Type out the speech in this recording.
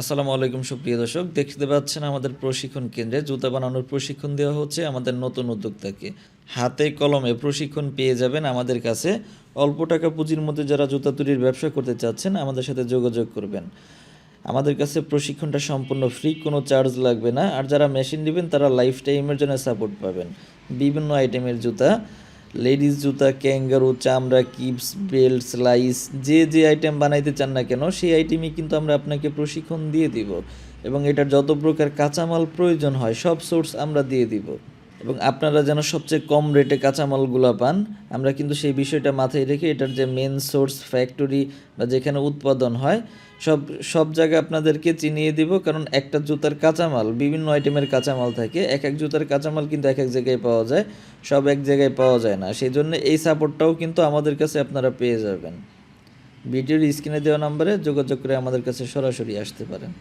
আসসালামু আলাইকুম, সুপ্রিয় দর্শক। দেখতে পাচ্ছেন আমাদের প্রশিক্ষণ কেন্দ্রে জুতা বানানোর প্রশিক্ষণ দেওয়া হচ্ছে আমাদের নতুন উদ্যোক্তাকে। হাতে কলমে প্রশিক্ষণ পেয়ে যাবেন আমাদের কাছে। অল্প টাকা পুঁজির মধ্যে যারা জুতা তৈরির ব্যবসা করতে চাচ্ছেন, আমাদের সাথে যোগাযোগ করবেন। আমাদের কাছে প্রশিক্ষণটা সম্পূর্ণ ফ্রি, কোনো চার্জ লাগবে না। আর যারা মেশিন নেবেন তারা লাইফ টাইমের জন্য সাপোর্ট পাবেন। বিভিন্ন আইটেমের জুতা। লেডিস জুতা, ক্যাঙ্গারু, চামড়া, কিপস, বেল্ট, স্লাইস, যে যে আইটেম বানাইতে চান না কেন, সেই আইটেমই কিন্তু আমরা আপনাকে প্রশিক্ষণ দিয়ে দিব। এবং এটার যত প্রকার কাঁচামাল প্রয়োজন হয়, সব সোর্স আমরা দিয়ে দিব। এবং আপনারা যেন সবচেয়ে কম রেটে কাঁচামালগুলো পান, আমরা কিন্তু সেই বিষয়টা মাথায় রেখে এটার যে মেন সোর্স ফ্যাক্টরি বা যেখানে উৎপাদন হয়, সব সব জায়গায় আপনাদেরকে চিনিয়ে দিব। কারণ একটা জুতার কাঁচামাল, বিভিন্ন আইটেমের কাঁচামাল থাকে, এক এক জুতার কাঁচামাল কিন্তু এক এক জায়গায় পাওয়া যায়, সব এক জায়গায় পাওয়া যায় না। সেই জন্য এই সাপোর্টটাও কিন্তু আমাদের কাছে আপনারা পেয়ে যাবেন। ভিডিওর স্ক্রিনে দেওয়া নাম্বারে যোগাযোগ করে আমাদের কাছে সরাসরি আসতে পারেন।